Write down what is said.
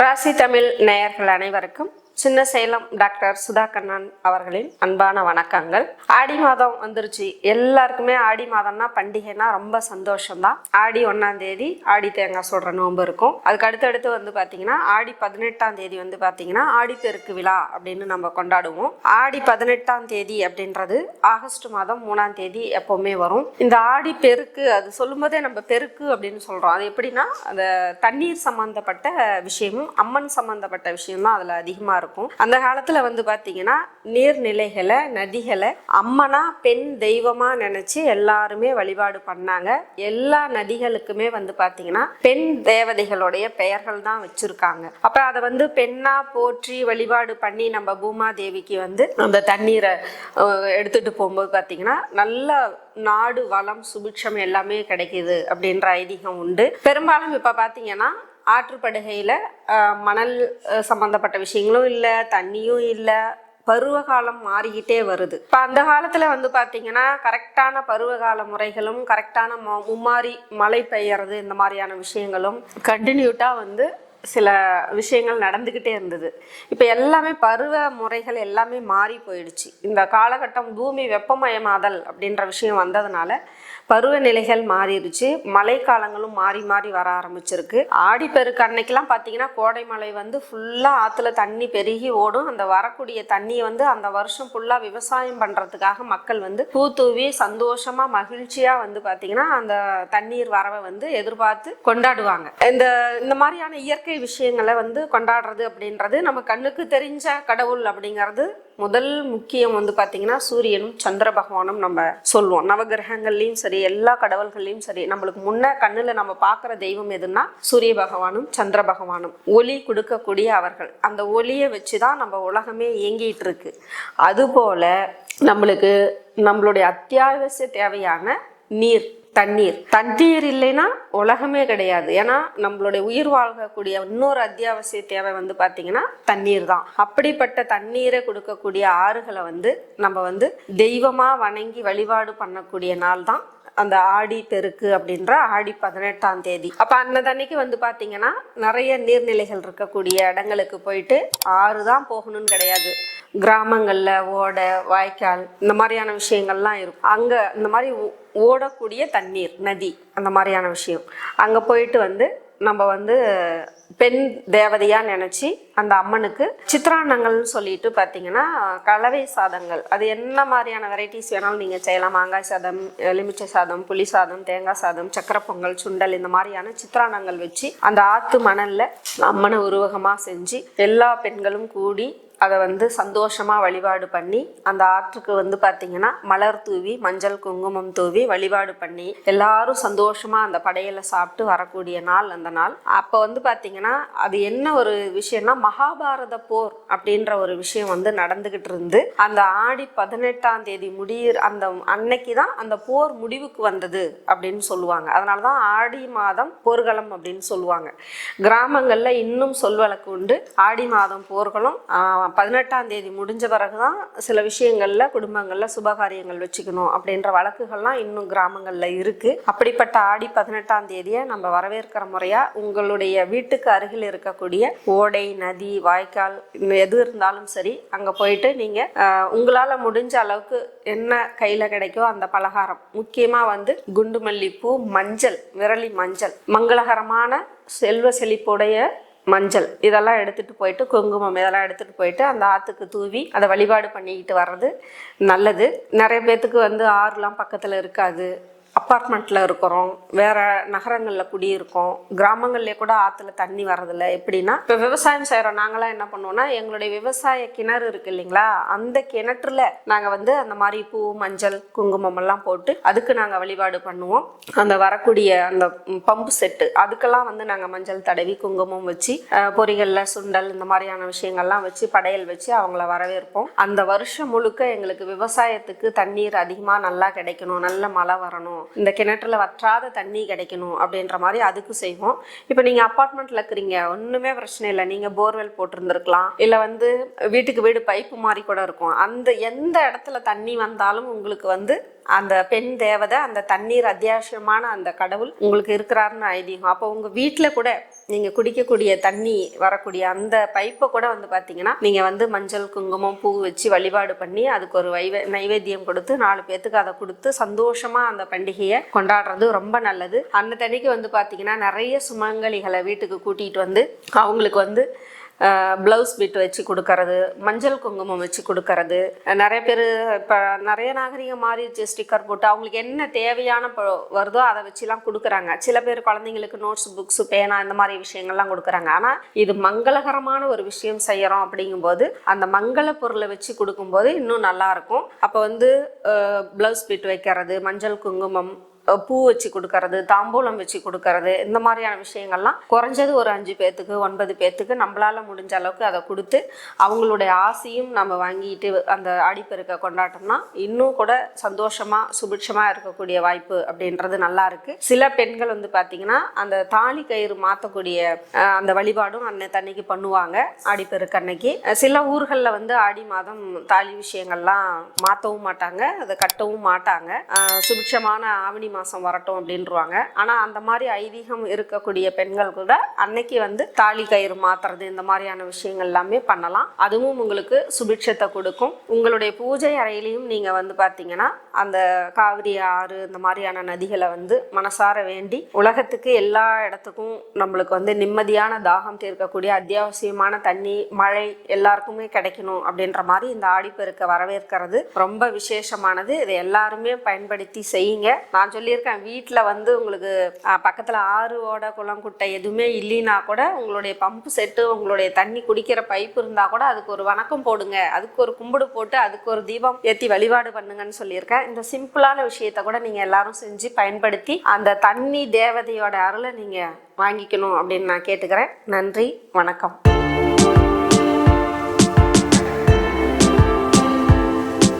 ராசி தமிழ் நேயர்கள் அனைவருக்கும் சின்ன சேலம் டாக்டர் சுதா கண்ணன் அவர்களின் அன்பான வணக்கங்கள். ஆடி மாதம் வந்துருச்சு. எல்லாருக்குமே ஆடி மாதம்னா பண்டிகைனா ரொம்ப சந்தோஷம்தான். ஆடி ஒன்றாம் தேதி ஆடி தேங்காய் சொல்கிற நோன்பு இருக்கும். அதுக்கு அடுத்தடுத்து வந்து பார்த்தீங்கன்னா ஆடி பதினெட்டாம் தேதி வந்து பார்த்தீங்கன்னா ஆடி பெருக்கு விழா அப்படின்னு நம்ம கொண்டாடுவோம். ஆடி பதினெட்டாம் தேதி அப்படின்றது ஆகஸ்ட் மாதம் மூணாம் தேதி எப்போவுமே வரும். இந்த ஆடி பெருக்கு அது சொல்லும்போதே நம்ம பெருக்கு அப்படின்னு சொல்கிறோம் அது எப்படின்னா அந்த தண்ணீர் சம்மந்தப்பட்ட விஷயமும் அம்மன் சம்மந்தப்பட்ட விஷயம் தான் அதிகமாக இருக்கும். அந்த காலத்துல வந்து பாத்தீங்கன்னா நீர்நிலைகளை நதிகளை அம்மனா பெண் தெய்வமா நினைச்சு எல்லாருமே வழிபாடு பண்ணாங்க. எல்லா நதிகளுக்குமே வந்து பாத்தீங்கன்னா பெண் தேவதைகளுடைய பெயர்கள் தான் வச்சிருக்காங்க. அப்ப அதை வந்து பெண்ணா போற்றி வழிபாடு பண்ணி நம்ம பூமா தேவிக்கு வந்து அந்த தண்ணீரை எடுத்துகிட்டு எடுத்துட்டு போகும்போது பாத்தீங்கன்னா நல்ல நாடு வளம் சுபிக்ஷம் எல்லாமே கிடைக்குது அப்படின்ற ஐதீகம் உண்டு. பெரும்பாலும் இப்ப பாத்தீங்கன்னா ஆற்றுப்படுகையில் மணல் சம்மந்தப்பட்ட விஷயங்களும் இல்லை தண்ணியும் இல்லை பருவகாலம் மாறிக்கிட்டே வருது. இப்போ அந்த காலத்தில் வந்து பார்த்தீங்கன்னா கரெக்டான பருவகால முறைகளும் கரெக்டான ம- மும்மாரி மழை பெய்யறது இந்த மாதிரியான விஷயங்களும் கண்டினியூட்டாக வந்து சில விஷயங்கள் நடந்துக்கிட்டே இருந்தது. இப்போ எல்லாமே பருவ முறைகள் எல்லாமே மாறி போயிடுச்சு. இந்த காலகட்டம் பூமி வெப்பமயமாதல் அப்படின்ற விஷயம் வந்ததுனால பருவநிலைகள் மாறிடுச்சு. மழை காலங்களும் மாறி மாறி வர ஆரம்பிச்சிருக்கு. ஆடிப்பெருக்கு அன்னைக்கெல்லாம் பார்த்தீங்கன்னா கோடை மழை வந்து ஃபுல்லாக ஆற்றுல தண்ணி பெருகி ஓடும். அந்த வரக்கூடிய தண்ணியை வந்து அந்த வருஷம் ஃபுல்லாக விவசாயம் பண்ணுறதுக்காக மக்கள் வந்து பூ தூவி சந்தோஷமாக மகிழ்ச்சியாக வந்து பார்த்தீங்கன்னா அந்த தண்ணீர் வரவை வந்து எதிர்பார்த்து கொண்டாடுவாங்க. இந்த இந்த மாதிரியான இயற்கை விஷயங்களை வந்து கொண்டாடுறது அப்படின்றது நம்ம கண்ணுக்கு தெரிஞ்ச கடவுள் அப்படிங்கிறது முதல் முக்கியம் வந்து பார்த்தீங்கன்னா சூரியனும் சந்திர பகவானும் நம்ம சொல்லுவோம். நவகிரகங்கள்லையும் சரி எல்லா கடவுள்கள்லையும் சரி நம்மளுக்கு முன்ன கண்ணில் நம்ம பார்க்குற தெய்வம் எதுன்னா சூரிய பகவானும் சந்திர பகவானும். ஒளி கொடுக்கக்கூடிய அவர்கள். அந்த ஒளியை வச்சு தான் நம்ம உலகமே இயங்கிட்டு இருக்கு. அதுபோல நம்மளுக்கு நம்மளுடைய அத்தியாவசிய தேவையான நீர் தண்ணீர். தண்ணீர் இல்லைன்னா உலகமே கிடையாது. ஏன்னா நம்மளுடைய உயிர் வாழ்கக்கூடிய இன்னொரு அத்தியாவசிய தேவை வந்து பார்த்தீங்கன்னா தண்ணீர் தான். அப்படிப்பட்ட தண்ணீரை கொடுக்கக்கூடிய ஆறுகளை வந்து நம்ம வந்து தெய்வமாக வணங்கி வழிபாடு பண்ணக்கூடிய நாள் தான் அந்த ஆடி பெருக்கு அப்படின்ற ஆடி பதினெட்டாம் தேதி. அப்ப அன்னதன்னைக்கு வந்து பாத்தீங்கன்னா நிறைய நீர்நிலைகள் இருக்கக்கூடிய இடங்களுக்கு போயிட்டு ஆறு தான் போகணும்னு கிடையாது. கிராமங்களில் ஓடை வாய்க்கால் இந்த மாதிரியான விஷயங்கள்லாம் இருக்கும். அங்கே இந்த மாதிரி ஓ- ஓடக்கூடிய தண்ணீர் நதி அந்த மாதிரியான விஷயம். அங்கே போயிட்டு வந்து நம்ம வந்து பெண் தேவதையாக நினச்சி அந்த அம்மனுக்கு சித்ரான்னங்கள்னு சொல்லிட்டு பார்த்தீங்கன்னா கலவை சாதங்கள். அது என்ன மாதிரியான வெரைட்டிஸ் வேணாலும் நீங்கள் செய்யலாம். மாங்காய் சாதம் எலுமிச்சை சாதம் புளி சாதம் தேங்காய் சாதம் சக்கரை பொங்கல் சுண்டல் இந்த மாதிரியான சித்ரான்னங்கள் வச்சு அந்த ஆற்று மணலில் அம்மனை உருவகமாக செஞ்சு எல்லா பெண்களும் கூடி அதை வந்து சந்தோஷமாக வழிபாடு பண்ணி அந்த ஆற்றுக்கு வந்து பார்த்திங்கன்னா மலர் தூவி மஞ்சள் குங்குமம் தூவி வழிபாடு பண்ணி எல்லாரும் சந்தோஷமாக அந்த படையலை சாப்பிட்டு வரக்கூடிய நாள் அந்த நாள். அப்போ வந்து பார்த்தீங்கன்னா அது என்ன ஒரு விஷயம்னா மகாபாரத போர் அப்படின்ற ஒரு விஷயம் வந்து நடந்துக்கிட்டு இருந்து அந்த ஆடி பதினெட்டாம் தேதி முடியிற அந்த அன்னைக்கு தான் அந்த போர் முடிவுக்கு வந்தது அப்படின்னு சொல்லுவாங்க. அதனால தான் ஆடி மாதம் போர்க்களம் அப்படின்னு சொல்லுவாங்க. கிராமங்களில் இன்னும் சொல்வழக்கு உண்டு. ஆடி மாதம் போர்களும் பதினெட்டாம் தேதி முடிஞ்ச பிறகுதான் சில விஷயங்களில் குடும்பங்களில் சுபகாரியங்கள் வச்சுக்கணும் அப்படின்ற வழக்குகள்லாம் இன்னும் கிராமங்களில் இருக்குது அப்படிப்பட்ட ஆடி பதினெட்டாம் தேதியை நம்ம வரவேற்கிற முறையாக உங்களுடைய வீட்டுக்கு அருகில் இருக்கக்கூடிய ஓடை நதி வாய்க்கால் எது இருந்தாலும் சரி அங்கே போயிட்டு நீங்கள் உங்களால் முடிஞ்ச அளவுக்கு என்ன கையில் கிடைக்கோ அந்த பலகாரம். முக்கியமாக வந்து குண்டு மல்லிப்பூ மஞ்சள் விரலி மஞ்சள். மங்களகரமான செல்வ செழிப்புடைய மஞ்சள். இதெல்லாம் எடுத்துகிட்டு போயிட்டு குங்குமம் இதெல்லாம் எடுத்துகிட்டு போயிட்டு அந்த ஆற்றுக்கு தூவி அதை வழிபாடு பண்ணிக்கிட்டு வர்றது நல்லது. நிறைய பேர்த்துக்கு வந்து ஆறுலாம் பக்கத்தில் இருக்காது. அப்பார்ட்மெண்ட்டில் இருக்கிறோம். வேறு நகரங்களில் குடியிருக்கோம். கிராமங்கள்லேயே கூட ஆற்றுல தண்ணி வரதில்லை எப்படின்னா இப்போ விவசாயம் செய்கிறோம் நாங்களாம் என்ன பண்ணுவோம்னா எங்களுடைய விவசாய கிணறு இருக்குது இல்லைங்களா? அந்த கிணற்றுல நாங்கள் வந்து அந்த மாதிரி பூ மஞ்சள் குங்குமம் எல்லாம் போட்டு அதுக்கு நாங்கள் வழிபாடு பண்ணுவோம். அந்த வரக்கூடிய அந்த பம்பு செட்டு அதுக்கெல்லாம் வந்து நாங்கள் மஞ்சள் தடவி குங்குமம் வச்சு பொறிகளில் சுண்டல் இந்த மாதிரியான விஷயங்கள்லாம் வச்சு படையல் வச்சு அவங்கள வரவேற்போம். அந்த வருஷம் முழுக்க எங்களுக்கு விவசாயத்துக்கு தண்ணீர் அதிகமாக நல்லா கிடைக்கணும். நல்ல மழை வரணும். இந்த கிணற்றில் வற்றாத தண்ணி கிடைக்கணும் அப்படின்ற மாதிரி அதுக்கு செய்வோம். இப்போ நீங்கள் அப்பார்ட்மெண்ட்டில் இருக்கிறீங்க ஒன்றுமே பிரச்சனை இல்லை. நீங்கள் போர்வெல் போட்டிருந்துருக்கலாம். இல்லை வந்து வீட்டுக்கு வீடு பைப்பு மாதிரி கூட இருக்கும். அந்த எந்த இடத்துல தண்ணி வந்தாலும் உங்களுக்கு வந்து அந்த பெண் தேவதை அந்த தண்ணீர் அத்தியாவசியமான அந்த கடவுள் உங்களுக்கு இருக்கிறாருன்னு ஐதீகம். அப்போ உங்கள் வீட்டில் கூட நீங்கள் குடிக்கக்கூடிய தண்ணி வரக்கூடிய அந்த பைப்பை கூட வந்து பார்த்தீங்கன்னா நீங்கள் வந்து மஞ்சள் குங்குமம் பூ வச்சு வழிபாடு பண்ணி அதுக்கு ஒரு வைவ நைவேத்தியம் கொடுத்து நாலு பேர்த்துக்கு அதை கொடுத்து சந்தோஷமாக அந்த பண்டிகையை கொண்டாடுறது ரொம்ப நல்லது. அன்னத்தன்னைக்கு வந்து பார்த்தீங்கன்னா நிறைய சுமங்கலிகளை வீட்டுக்கு கூட்டிகிட்டு வந்து அவங்களுக்கு வந்து ப்ளவுஸ் பிட் வச்சு கொடுக்கறது மஞ்சள் குங்குமம் வச்சு கொடுக்கறது. நிறைய பேர் இப்போ நிறைய நாகரிகம் மாறிடுச்சு ஸ்டிக்கர் போட்டு. அவங்களுக்கு என்ன தேவையான பொ- வருதோ அதை வச்சுலாம் கொடுக்குறாங்க. சில பேர் குழந்தைங்களுக்கு நோட்ஸ் புக்ஸ் பேனா இந்த மாதிரி விஷயங்கள்லாம் கொடுக்குறாங்க. ஆனால் இது மங்களகரமான ஒரு விஷயம் செய்கிறோம் அப்படிங்கும்போது அந்த மங்கள பொருளை வச்சு கொடுக்கும்போது இன்னும் நல்லாயிருக்கும் அப்போ வந்து ப்ளவுஸ் பிட் வைக்கிறது மஞ்சள் குங்குமம் பூ வச்சு கொடுக்கறது தாம்பூலம் வச்சு கொடுக்கறது இந்த மாதிரியான விஷயங்கள்லாம் குறைஞ்சது ஒரு அஞ்சு பேர்த்துக்கு ஒன்பது பேர்த்துக்கு நம்மளால முடிஞ்ச அளவுக்கு அதை கொடுத்து அவங்களுடைய ஆசையும் நம்ம வாங்கிட்டு அந்த ஆடிப்பெருக்க கொண்டாட்டம்னா இன்னும் கூட சந்தோஷமா சுபிட்சமா இருக்கக்கூடிய வாய்ப்பு அப்படின்றது நல்லா இருக்கு. சில பெண்கள் வந்து பாத்தீங்கன்னா அந்த தாலி கயிறு மாற்றக்கூடிய அந்த வழிபாடும் அன்னைக்கு பண்ணுவாங்க ஆடிப்பெருக்கு அன்னைக்கு. சில ஊர்களில் வந்து ஆடி மாதம் தாலி விஷயங்கள்லாம் மாற்றவும் மாட்டாங்க அதை கட்டவும் மாட்டாங்க. சுபிட்சமான ஆவணி மாதம் வரட்டும் அப்படின்ருவாங்க ஆனால் அந்த மாதிரி ஐதீகம் இருக்கக்கூடிய பெண்கள் கூட அன்னைக்கு வந்து தாலி கயிறு மாத்துறது இந்த மாதிரியான விஷயங்கள் எல்லாமே பண்ணலாம். அதுவும் உங்களுக்கு சுபிட்சத்தை கொடுக்கும். உங்களுடைய பூஜை அறையிலையும் நீங்கள் வந்து பார்த்தீங்கன்னா அந்த காவிரி ஆறு இந்த மாதிரியான நதிகளை வந்து மனசார வேண்டி உலகத்துக்கு எல்லா இடத்துக்கும் நம்மளுக்கு வந்து நிம்மதியான தாகம் தீர்க்கக்கூடிய அத்தியாவசியமான தண்ணி மழை எல்லாருக்குமே கிடைக்கணும் அப்படின்ற மாதிரி இந்த ஆடிப்பெருக்க வரவேற்கிறது. ரொம்ப விசேஷமானது. இதை எல்லாருமே பயன்படுத்தி செய்யுங்க. நான் சொல்லியிருக்கேன். வீட்டில் வந்து உங்களுக்கு பக்கத்தில் ஆறு ஓட குளம் குட்டை எதுவுமே இல்லைன்னா கூட உங்களுடைய பம்பு செட்டு உங்களுடைய தண்ணி குடிக்கிற பைப் இருந்தால் கூட அதுக்கு ஒரு வணக்கம் போடுங்க. அதுக்கு ஒரு கும்பிடு போட்டு அதுக்கு ஒரு தீபம் ஏற்றி வழிபாடு பண்ணுங்கன்னு சொல்லியிருக்கேன். இந்த சிம்பிளான விஷயத்தை கூட நீங்கள் எல்லாரும் செஞ்சு பயன்படுத்தி அந்த தண்ணி தேவதையோட அருளை நீங்கள் வாங்கிக்கணும் அப்படின்னு நான் கேட்டுக்கிறேன். நன்றி வணக்கம்.